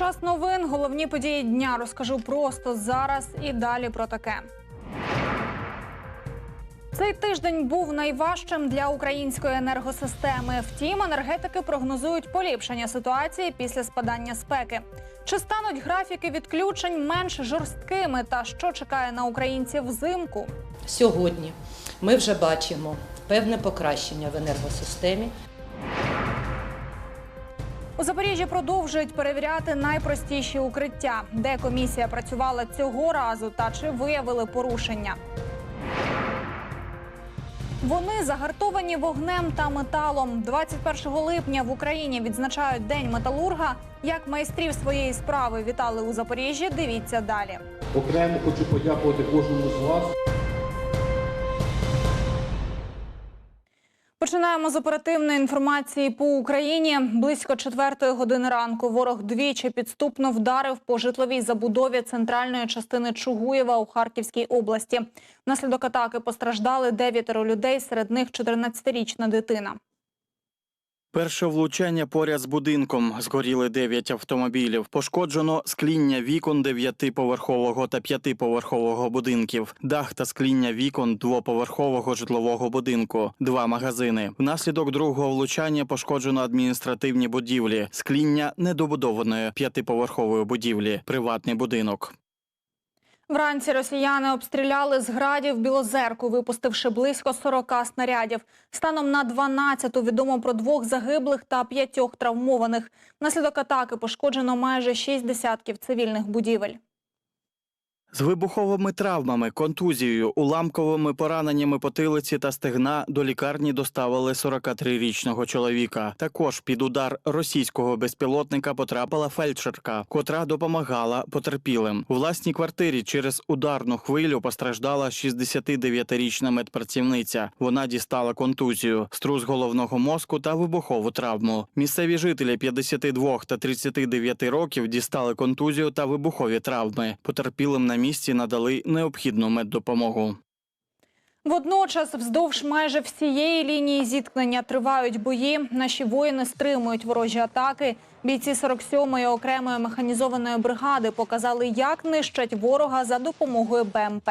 Час новин, головні події дня розкажу просто зараз і далі про таке. Цей тиждень був найважчим для української енергосистеми. Втім, енергетики прогнозують поліпшення ситуації після спадання спеки. Чи стануть графіки відключень менш жорсткими та що чекає на українців взимку? Сьогодні ми вже бачимо певне покращення в енергосистемі. У Запоріжжі продовжують перевіряти найпростіші укриття, де комісія працювала цього разу та чи виявили порушення. Вони загартовані вогнем та металом. 21 липня в Україні відзначають День металурга. Як майстрів своєї справи вітали у Запоріжжі. Дивіться далі. Окремо хочу подякувати кожному з вас. Починаємо з оперативної інформації по Україні. Близько четвертої години ранку ворог двічі підступно вдарив по житловій забудові центральної частини Чугуєва у Харківській області. Внаслідок атаки постраждали дев'ятеро людей, серед них 14-річна дитина. Перше влучання поряд з будинком згоріли 9 автомобілів. Пошкоджено скління вікон дев'ятиповерхового та п'ятиповерхового будинків, дах та скління вікон двоповерхового житлового будинку, два магазини. Внаслідок другого влучання пошкоджено адміністративні будівлі, скління недобудованої п'ятиповерхової будівлі, приватний будинок. Вранці росіяни обстріляли з градів Білозерку, випустивши близько 40 снарядів. Станом на 12-ту відомо про двох загиблих та п'ятьох травмованих. Наслідок атаки пошкоджено майже шість десятків цивільних будівель. З вибуховими травмами, контузією, уламковими пораненнями потилиці та стегна до лікарні доставили 43-річного чоловіка. Також під удар російського безпілотника потрапила фельдшерка, котра допомагала потерпілим. У власній квартирі через ударну хвилю постраждала 69-річна медпрацівниця. Вона дістала контузію, струс головного мозку та вибухову травму. Місцеві жителі 52 та 39 років дістали контузію та вибухові травми. Потерпілим на місці надали необхідну меддопомогу. Водночас, вздовж майже всієї лінії зіткнення тривають бої. Наші воїни стримують ворожі атаки. Бійці 47-ї окремої механізованої бригади показали, як нищать ворога за допомогою БМП.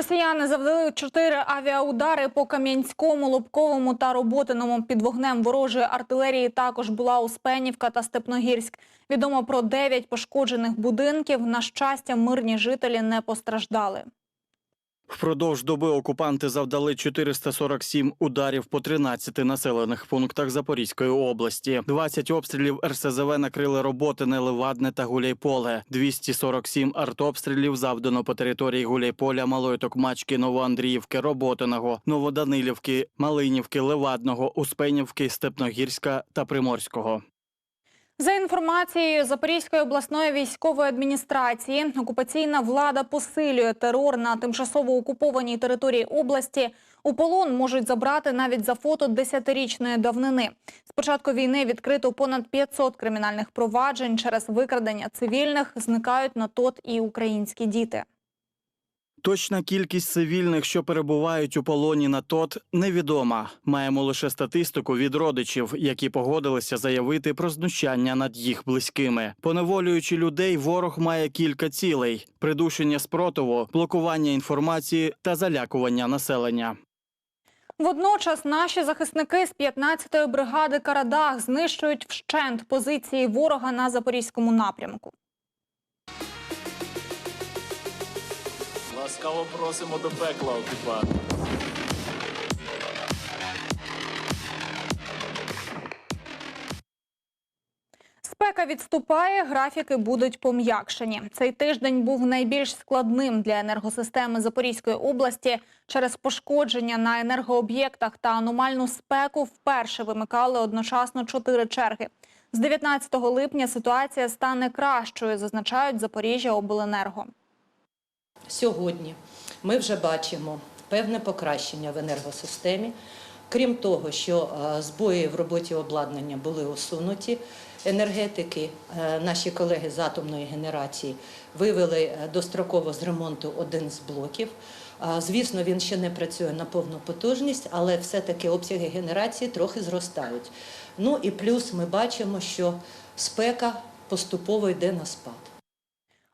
Росіяни завдали чотири авіаудари по Кам'янському, Лобковому та Роботиному. Під вогнем ворожої артилерії також була Успенівка та Степногірськ. Відомо про дев'ять пошкоджених будинків. На щастя, мирні жителі не постраждали. Впродовж доби окупанти завдали 447 ударів по 13 населених пунктах Запорізької області. 20 обстрілів РСЗВ накрили роботи Левадне та Гуляйполе. 247 артобстрілів завдано по території Гуляйполя, Малої Токмачки, Новоандріївки, Роботиного, Новоданилівки, Малинівки, Левадного, Успенівки, Степногірська та Приморського. За інформацією Запорізької обласної військової адміністрації, окупаційна влада посилює терор на тимчасово окупованій території області. У полон можуть забрати навіть за фото десятирічної давнини. З початку війни відкрито понад 500 кримінальних проваджень через викрадення цивільних. Зникають на тот і українські діти. Точна кількість цивільних, що перебувають у полоні на ТОТ, невідома. Маємо лише статистику від родичів, які погодилися заявити про знущання над їх близькими. Поневолюючи людей, ворог має кілька цілей: придушення спротиву, блокування інформації та залякування населення. Водночас наші захисники з 15-ї бригади Карадах знищують вщент позиції ворога на запорізькому напрямку. Ласкаво просимо до пекла, окупант. Спека відступає, графіки будуть пом'якшені. Цей тиждень був найбільш складним для енергосистеми Запорізької області. Через пошкодження на енергооб'єктах та аномальну спеку вперше вимикали одночасно чотири черги. З 19 липня ситуація стане кращою, зазначають Запоріжжя Обленерго. Сьогодні ми вже бачимо певне покращення в енергосистемі. Крім того, що е, збої в роботі обладнання були усунуті, Енергетики, е, наші колеги з атомної генерації, вивели е, достроково з ремонту один з блоків. Звісно, він ще не працює на повну потужність, але все-таки обсяги генерації трохи зростають. Ну і плюс ми бачимо, що спека поступово йде на спад.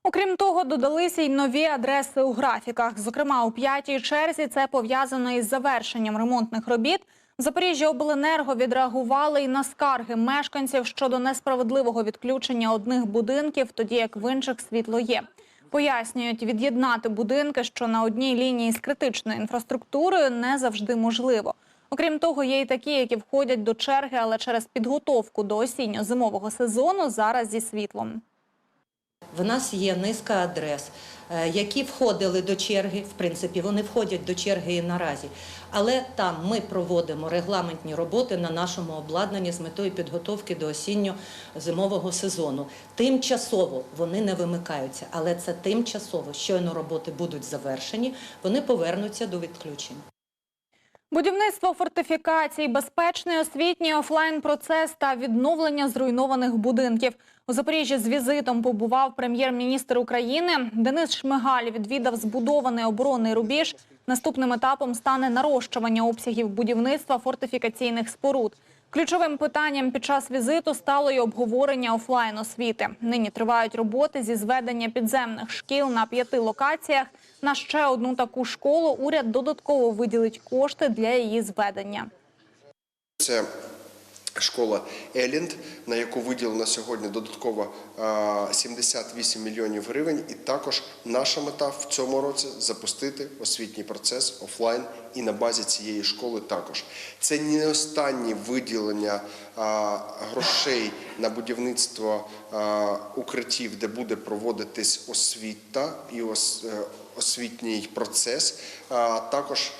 Окрім того, додалися й нові адреси у графіках. Зокрема, у п'ятій черзі це пов'язано із завершенням ремонтних робіт. Запоріжжя обленерго відреагували й на скарги мешканців щодо несправедливого відключення одних будинків, тоді як в інших світло є. Пояснюють, від'єднати будинки, що на одній лінії з критичною інфраструктурою, не завжди можливо. Окрім того, є й такі, які входять до черги, але через підготовку до осінньо-зимового сезону зараз зі світлом. В нас є низка адрес, е, які входили до черги. В принципі, вони входять до черги і наразі. Але там ми проводимо регламентні роботи на нашому обладнанні з метою підготовки до осінньо-зимового сезону. Тимчасово вони не вимикаються, але це тимчасово. Щойно роботи будуть завершені, вони повернуться до відключень. Будівництво фортифікацій, безпечний освітній офлайн-процес та відновлення зруйнованих будинків. У Запоріжжі з візитом побував прем'єр-міністр України. Денис Шмигаль відвідав збудований оборонний рубіж. Наступним етапом стане нарощування обсягів будівництва фортифікаційних споруд. Ключовим питанням під час візиту стало й обговорення офлайн освіти. Нині тривають роботи зі зведення підземних шкіл на п'яти локаціях. На ще одну таку школу уряд додатково виділить кошти для її зведення. Це школа Елінд, на яку виділено сьогодні додатково а, 78 мільйонів гривень. І також наша мета в цьому році запустити освітній процес офлайн і на базі цієї школи також. Це не останнє виділення грошей на будівництво укриттів, де буде проводитись освіта і ос, е, освітній процес. Також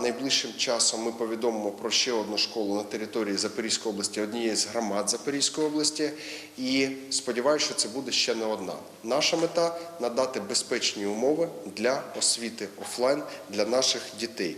найближчим часом ми повідомимо про ще одну школу на території Запорізької області, однієї з громад Запорізької області. І сподіваюся, що це буде ще не одна. Наша мета надати безпечні умови для освіти офлайн для наших дітей.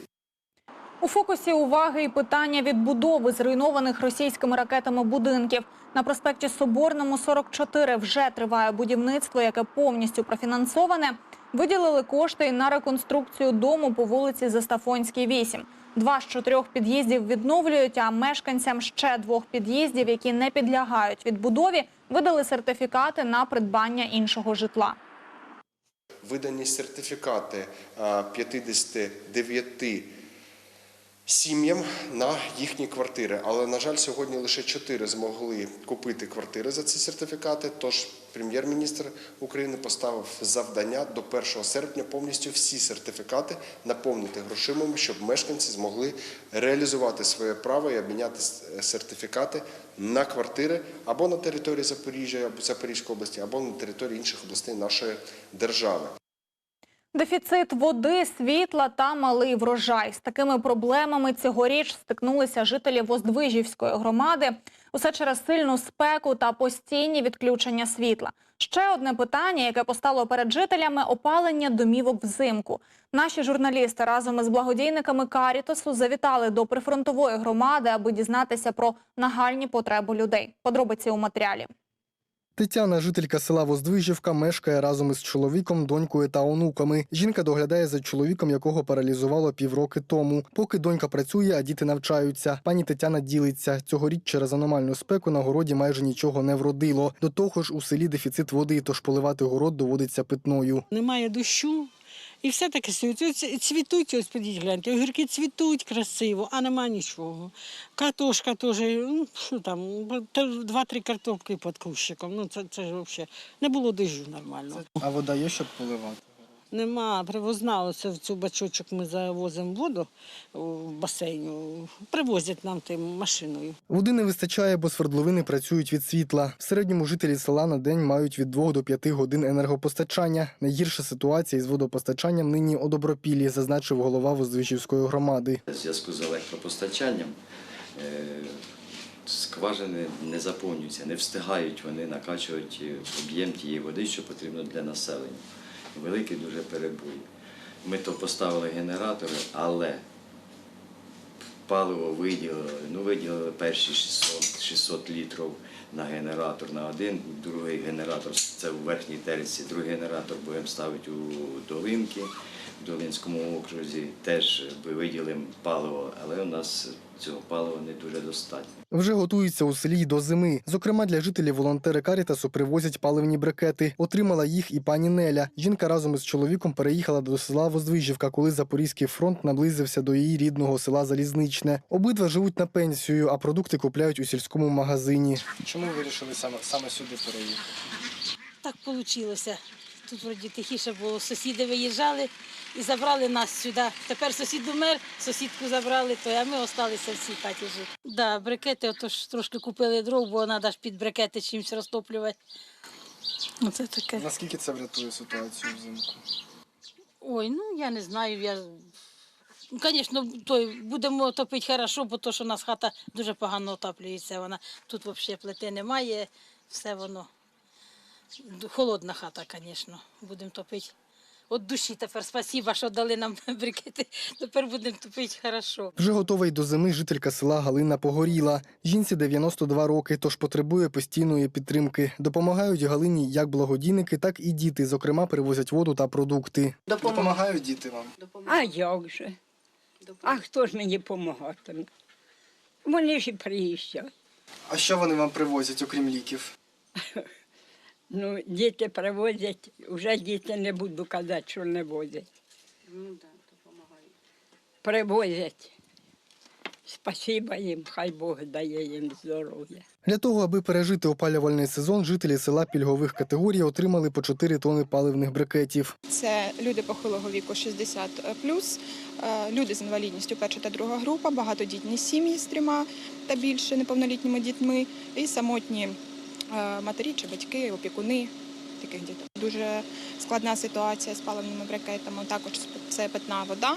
У фокусі уваги і питання відбудови зруйнованих російськими ракетами будинків. На проспекті Соборному 44 вже триває будівництво, яке повністю профінансоване. Виділили кошти на реконструкцію дому по вулиці Застафонській, 8. Два з чотирьох під'їздів відновлюють, а мешканцям ще двох під'їздів, які не підлягають відбудові, видали сертифікати на придбання іншого житла. Видані сертифікати а, 59 сім'ям на їхні квартири. Але, на жаль, сьогодні лише 4 змогли купити квартири за ці сертифікати. Тож прем'єр-міністр України поставив завдання до 1 серпня повністю всі сертифікати наповнити грошима, щоб мешканці змогли реалізувати своє право і обміняти сертифікати на квартири або на території Запоріжжя, або Запорізької області, або на території інших областей нашої держави. Дефіцит води, світла та малий врожай. З такими проблемами цьогоріч стикнулися жителі Воздвижівської громади. Усе через сильну спеку та постійні відключення світла. Ще одне питання, яке постало перед жителями – опалення домівок взимку. Наші журналісти разом із благодійниками Карітосу завітали до прифронтової громади, аби дізнатися про нагальні потреби людей. Подробиці у матеріалі. Тетяна, жителька села Воздвижівка, мешкає разом із чоловіком, донькою та онуками. Жінка доглядає за чоловіком, якого паралізувало півроки тому. Поки донька працює, а діти навчаються. Пані Тетяна ділиться. Цьогоріч через аномальну спеку на городі майже нічого не вродило. До того ж, у селі дефіцит води, тож поливати город доводиться питною. Немає дощу. І все таке цвітуть, ось подіть, гляньте, огірки цвітуть красиво, а нема нічого. Картошка теж, ну що там, та два-три картопки під кущиком. Ну це, це ж взагалі не було дижу нормально. А вода є, щоб поливати? Нема, привозна, оце в цю бачочок ми завозимо воду в басейну, привозять нам тим машиною. Води не вистачає, бо свердловини працюють від світла. В середньому жителі села на день мають від 2 до 5 годин енергопостачання. Найгірша ситуація із водопостачанням нині у Добропіллі, зазначив голова Воздвижівської громади. В зв'язку з електропостачанням е, скважини не заповнюються, не встигають вони накачувати об'єм тієї води, що потрібно для населення. Великий дуже перебої. Ми то поставили генератори, але паливо виділили. Ну, виділили перші 600, 600 літрів на генератор на один, другий генератор це в верхній терці, другий генератор будемо ставити у Долинки, Долинському окрузі. Теж виділимо паливо, але у нас цього палива не дуже достатньо. Вже готуються у селі до зими. Зокрема, для жителів волонтери Карітасу привозять паливні брикети. Отримала їх і пані Неля. Жінка разом із чоловіком переїхала до села Воздвижівка, коли Запорізький фронт наблизився до її рідного села Залізничне. Обидва живуть на пенсію, а продукти купляють у сільському магазині. Чому вирішили саме саме сюди переїхати? Так вийшло. Тут вроді тихіше було. Сусіди виїжджали і забрали нас сюди. Тепер сусід умер, сусідку забрали, то а ми залишилися в цій хаті жити. Да, брикети, отож трошки купили дров, бо треба ж під брикети чимось розтоплювати. Оце таке. Наскільки це врятує ситуацію взимку? Ой, ну я не знаю. Я... Ну, Звісно, той, будемо топити хорошо, бо то, що у нас хата дуже погано отоплюється. Вона тут взагалі плити немає, все воно. Холодна хата, звісно. Будемо топити. От душі тепер спасіба, що дали нам брикети. Тепер будемо топити хорошо. Вже готова й до зими жителька села Галина Погоріла. Жінці 92 роки, тож потребує постійної підтримки. Допомагають Галині як благодійники, так і діти. Зокрема, привозять воду та продукти. Допомагають діти вам. А як же? А хто ж мені допомагатиме? Вони ж і приїжджають. А що вони вам привозять, окрім ліків? Ну, діти привозять, вже діти не буду казати, що не возять. Привозять. Спасіба їм, хай Бог дає їм здоров'я. Для того, аби пережити опалювальний сезон, жителі села пільгових категорій отримали по 4 тони паливних брикетів. Це люди похилого віку 60 е, люди з інвалідністю перша та друга група, багатодітні сім'ї з трьома та більше неповнолітніми дітьми, і самотні матері чи батьки, опікуни таких дітей. Дуже складна ситуація з паливними брикетами. Також це питна вода.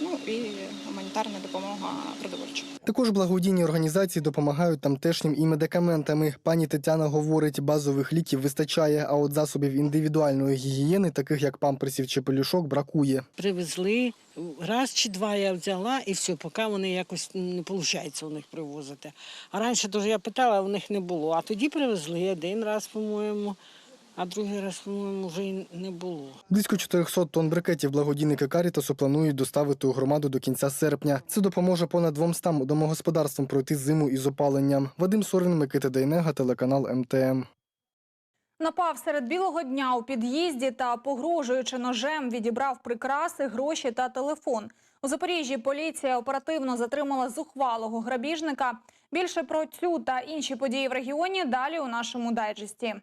Ну і гуманітарна допомога продовольча. Також благодійні організації допомагають тамтешнім і медикаментами. Пані Тетяна говорить, базових ліків вистачає, а от засобів індивідуальної гігієни, таких як памперсів чи пелюшок, бракує. Привезли, раз чи два я взяла, і все, поки вони якось не виходить у них привозити. А раніше дуже я питала, а у них не було. А тоді привезли один раз, по-моєму, а другий раз, по-моєму, вже й не було. Близько 400 тонн брикетів благодійники Карітасу планують доставити у громаду до кінця серпня. Це допоможе понад 200 домогосподарствам пройти зиму із опаленням. Вадим Сорвін, Микита Дейнега, телеканал МТМ. Напав серед білого дня у під'їзді та, погрожуючи ножем, відібрав прикраси, гроші та телефон. У Запоріжжі поліція оперативно затримала зухвалого грабіжника. Більше про цю та інші події в регіоні далі у нашому дайджесті.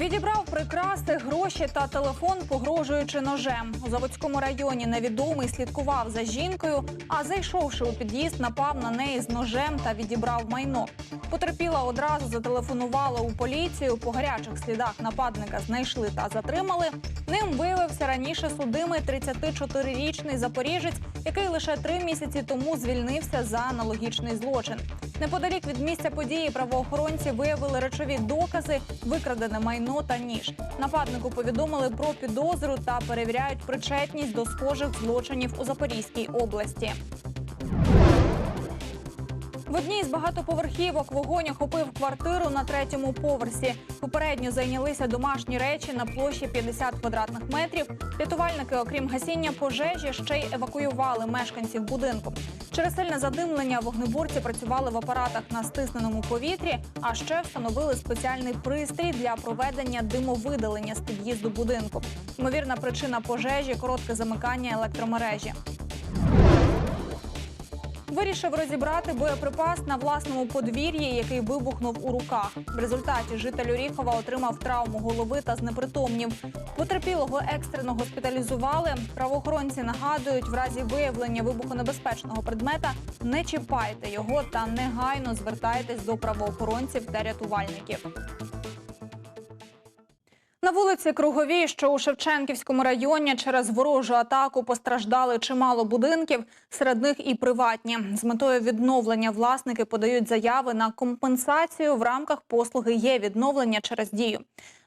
Відібрав прикраси, гроші та телефон, погрожуючи ножем. У Заводському районі невідомий слідкував за жінкою, а зайшовши у під'їзд, напав на неї з ножем та відібрав майно. Потерпіла одразу зателефонувала у поліцію. По гарячих слідах нападника знайшли та затримали. Ним виявився раніше судимий 34-річний запоріжець, який лише три місяці тому звільнився за аналогічний злочин. Неподалік від місця події правоохоронці виявили речові докази, викрадене майно та ніж. Нападнику повідомили про підозру та перевіряють причетність до схожих злочинів у Запорізькій області. В одній з багатоповерхівок вогонь охопив квартиру на третьому поверсі. Попередньо зайнялися домашні речі на площі 50 квадратних метрів. Рятувальники, окрім гасіння пожежі, ще й евакуювали мешканців будинку. Через сильне задимлення вогнеборці працювали в апаратах на стисненому повітрі, а ще встановили спеціальний пристрій для проведення димовидалення з під'їзду будинку. Ймовірна причина пожежі коротке замикання електромережі. Вирішив розібрати боєприпас на власному подвір'ї, який вибухнув у руках. В результаті житель Оріхова отримав травму голови та знепритомнів. Потерпілого екстрено госпіталізували. Правоохоронці нагадують, в разі виявлення вибухонебезпечного предмета не чіпайте його та негайно звертайтесь до правоохоронців та рятувальників. На вулиці Круговій, що у Шевченківському районі, через ворожу атаку постраждали чимало будинків, серед них і приватні. З метою відновлення власники подають заяви на компенсацію в рамках послуги є відновлення через дію.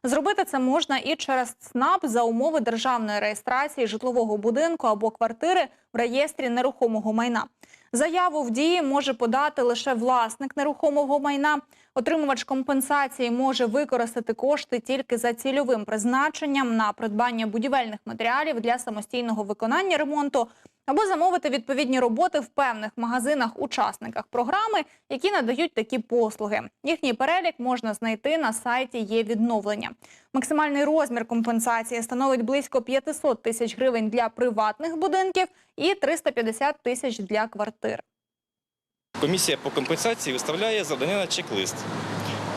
Зробити це можна і через ЦНАП за умови державної реєстрації житлового будинку або квартири в реєстрі нерухомого майна. Заяву в дії може подати лише власник нерухомого майна. Отримувач компенсації може використати кошти тільки за цільовим призначенням на придбання будівельних матеріалів для самостійного виконання ремонту або замовити відповідні роботи в певних магазинах-учасниках програми, які надають такі послуги. Їхній перелік можна знайти на сайті є відновлення. Максимальний розмір компенсації становить близько 500 тисяч гривень для приватних будинків і 350 тисяч для квартир. Комісія по компенсації виставляє завдання на чек-лист,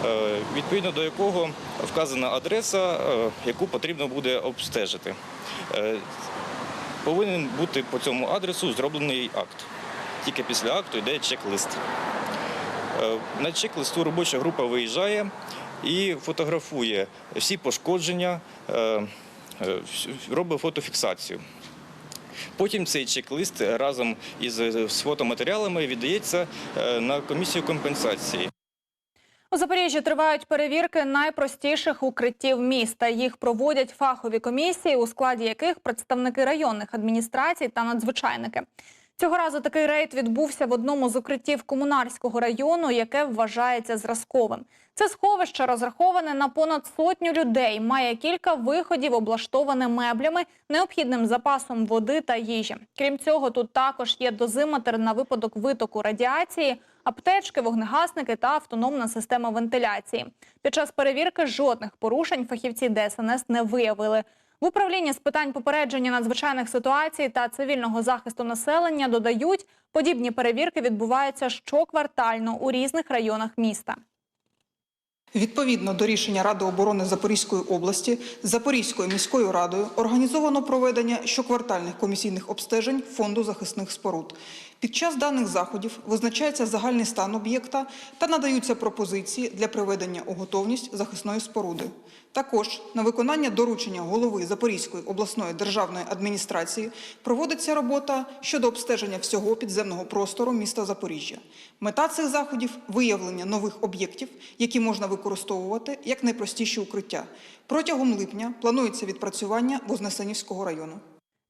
е, відповідно до якого вказана адреса, е, яку потрібно буде обстежити. Повинен бути по цьому адресу зроблений акт. Тільки після акту йде чек-лист. Е, На чек-листу робоча група виїжджає і фотографує всі пошкодження, е, е, робить фотофіксацію. Потім цей чек-лист разом із фотоматеріалами віддається на комісію компенсації. У Запоріжжі тривають перевірки найпростіших укриттів міста. Їх проводять фахові комісії, у складі яких представники районних адміністрацій та надзвичайники. Цього разу такий рейд відбувся в одному з укриттів комунарського району, яке вважається зразковим. Це сховище розраховане на понад сотню людей, має кілька виходів, облаштоване меблями, необхідним запасом води та їжі. Крім цього, тут також є дозиметр на випадок витоку радіації, аптечки, вогнегасники та автономна система вентиляції. Під час перевірки жодних порушень фахівці ДСНС не виявили. В управлінні з питань попередження надзвичайних ситуацій та цивільного захисту населення додають, подібні перевірки відбуваються щоквартально у різних районах міста. Відповідно до рішення Ради оборони Запорізької області Запорізькою міською радою організовано проведення щоквартальних комісійних обстежень фонду захисних споруд. Під час даних заходів визначається загальний стан об'єкта та надаються пропозиції для приведення у готовність захисної споруди. Також на виконання доручення голови Запорізької обласної державної адміністрації проводиться робота щодо обстеження всього підземного простору міста Запоріжжя. Мета цих заходів виявлення нових об'єктів, які можна використовувати як найпростіші укриття. Протягом липня планується відпрацювання Вознесенівського району.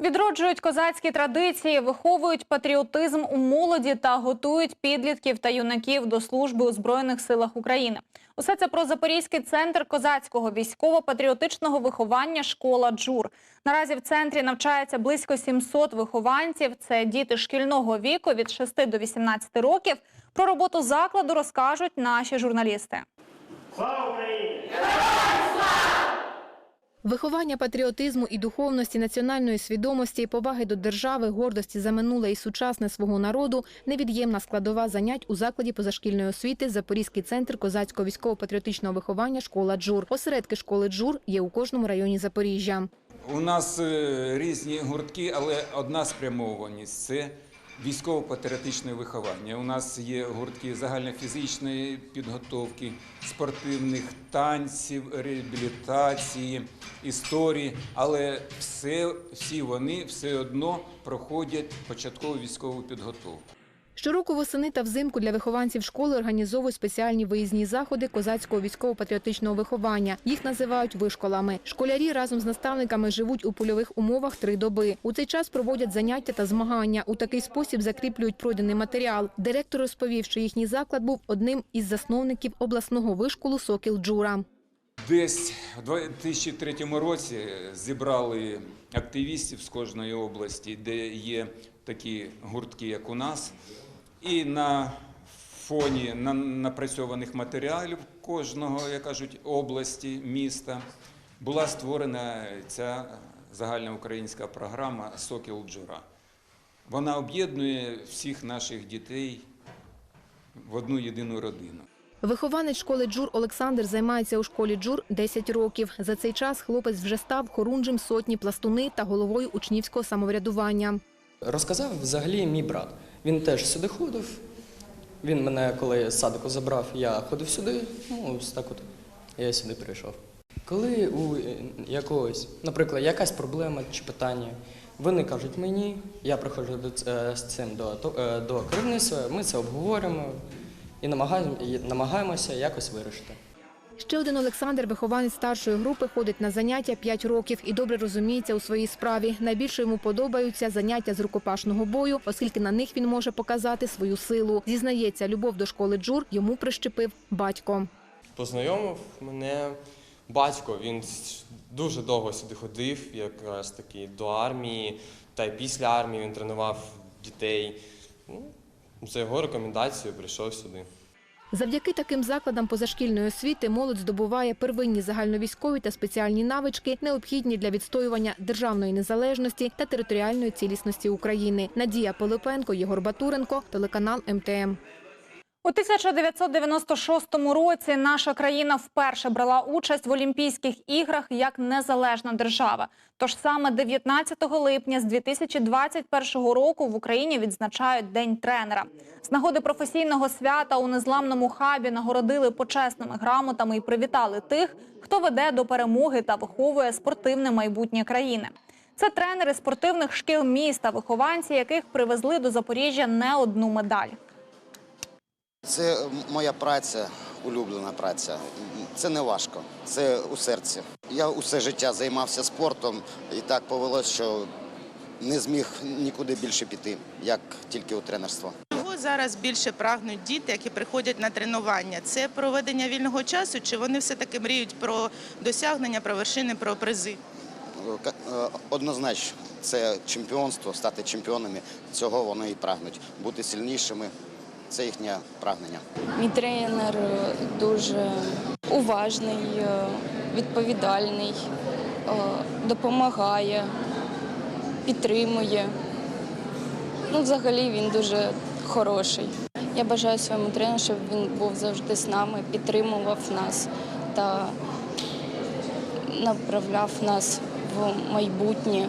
Відроджують козацькі традиції, виховують патріотизм у молоді та готують підлітків та юнаків до служби у Збройних силах України. Усе це про Запорізький центр козацького військово-патріотичного виховання школа Джур. Наразі в центрі навчається близько 700 вихованців. Це діти шкільного віку від 6 до 18 років. Про роботу закладу розкажуть наші журналісти. Виховання патріотизму і духовності, національної свідомості, поваги до держави, гордості за минуле і сучасне свого народу – невід'ємна складова занять у закладі позашкільної освіти Запорізький центр козацького військово-патріотичного виховання «Школа Джур». Осередки школи Джур є у кожному районі Запоріжжя. У нас е, різні гуртки, але одна спрямованість це військово-патріотичне виховання. У нас є гуртки загальнофізичної підготовки, спортивних танців, реабілітації, історії, але все, всі вони все одно проходять початкову військову підготовку. Щороку восени та взимку для вихованців школи організовують спеціальні виїзні заходи козацького військово-патріотичного виховання. Їх називають вишколами. Школярі разом з наставниками живуть у польових умовах три доби. У цей час проводять заняття та змагання. У такий спосіб закріплюють пройдений матеріал. Директор розповів, що їхній заклад був одним із засновників обласного вишколу Сокіл Джура. Десь у 2003 році зібрали активістів з кожної області, де є такі гуртки, як у нас. І на фоні на- напрацьованих матеріалів кожного, як кажуть, області, міста була створена ця загальноукраїнська програма Сокіл Джура. Вона об'єднує всіх наших дітей в одну єдину родину. Вихованець школи Джур Олександр займається у школі Джур 10 років. За цей час хлопець вже став хорунжем сотні пластуни та головою учнівського самоврядування. Розказав взагалі мій брат. Він теж сюди ходив. Він мене, коли з садику забрав, я ходив сюди. Ну, ось так от я сюди прийшов. Коли у якогось, наприклад, якась проблема чи питання, вони кажуть мені, я приходжу до е, з цим до, е, до керівництва, ми це намагаємо- і намагаємося якось вирішити. Ще один Олександр, вихованець старшої групи, ходить на заняття 5 років і добре розуміється у своїй справі. Найбільше йому подобаються заняття з рукопашного бою, оскільки на них він може показати свою силу. Зізнається, любов до школи джур йому прищепив батько. Познайомив мене батько. Він дуже довго сюди ходив, якраз таки до армії, та й після армії він тренував дітей. Ну, за його рекомендацією прийшов сюди. Завдяки таким закладам позашкільної освіти молодь здобуває первинні загальновійськові та спеціальні навички, необхідні для відстоювання державної незалежності та територіальної цілісності України. Надія Пилипенко, Єгор Батуренко, телеканал МТМ. У 1996 році наша країна вперше брала участь в Олімпійських іграх як незалежна держава. Тож саме 19 липня з 2021 року в Україні відзначають День тренера. З нагоди професійного свята у незламному хабі нагородили почесними грамотами і привітали тих, хто веде до перемоги та виховує спортивне майбутнє країни. Це тренери спортивних шкіл міста, вихованці яких привезли до Запоріжжя не одну медаль. Це моя праця, улюблена праця. Це не важко, це у серці. Я усе життя займався спортом і так повелося, що не зміг нікуди більше піти, як тільки у тренерство. Чого зараз більше прагнуть діти, які приходять на тренування? Це проведення вільного часу, чи вони все-таки мріють про досягнення, про вершини, про призи? Е, Однозначно, це чемпіонство, стати чемпіонами. Цього вони і прагнуть. Бути сильнішими це їхнє прагнення. Мій тренер е, дуже уважний, е, відповідальний, е, допомагає, підтримує. Ну, взагалі він дуже хороший. Я бажаю своєму тренеру, щоб він був завжди з нами, підтримував нас та направляв нас в майбутнє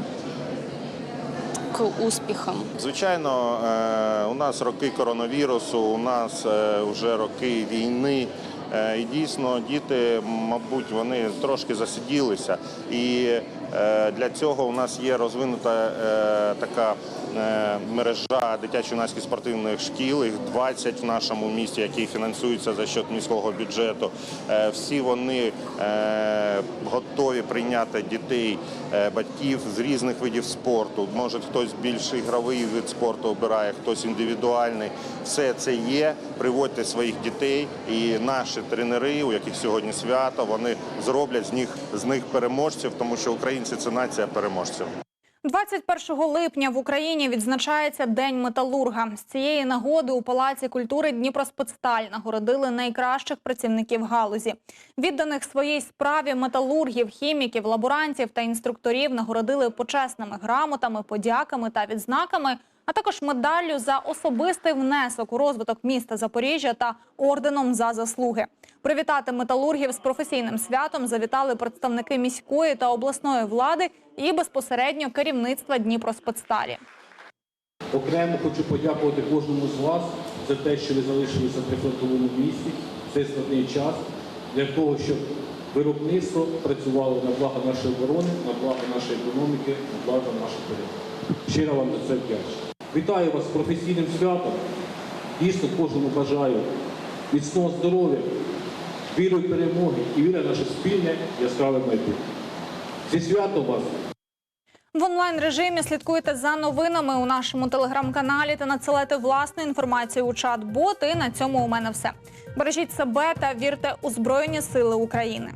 к успіхам. Звичайно, е, у нас роки коронавірусу, у нас е, вже роки війни. Е, І дійсно діти, мабуть, вони трошки засиділися. І для цього у нас є розвинута така мережа дитячо-юнацьких спортивних шкіл. Їх 20 в нашому місті, які фінансуються за счет міського бюджету. Всі вони готові прийняти дітей, е, батьків з різних видів спорту. Може, хтось більш ігровий вид спорту обирає, хтось індивідуальний. Все це є. Приводьте своїх дітей, і наші тренери, у яких сьогодні свято, вони зроблять з них з них переможців, тому що українці це нація переможців. 21 липня в Україні відзначається День металурга. З цієї нагоди у Палаці культури Дніпроспецсталь нагородили найкращих працівників галузі. Відданих своїй справі металургів, хіміків, лаборантів та інструкторів нагородили почесними грамотами, подяками та відзнаками, а також медаллю за особистий внесок у розвиток міста Запоріжжя та орденом за заслуги. Привітати металургів з професійним святом завітали представники міської та обласної влади і безпосередньо керівництва Дніпроспецсталі. Окремо хочу подякувати кожному з вас за те, що ви залишилися при фронтовому місті в цей складний час, для того, щоб виробництво працювало на благо нашої оборони, на благо нашої економіки, на благо наших людей. Щиро вам за це вдячний. Вітаю вас з професійним святом. Дійсно, кожному бажаю міцного здоров'я, віри в перемоги і віри в наше спільне яскраве майбутнє. Зі святом вас! В онлайн режимі слідкуйте за новинами у нашому телеграм-каналі та надсилайте власну інформацію у чат-бот. І на цьому у мене все. Бережіть себе та вірте у Збройні Сили України.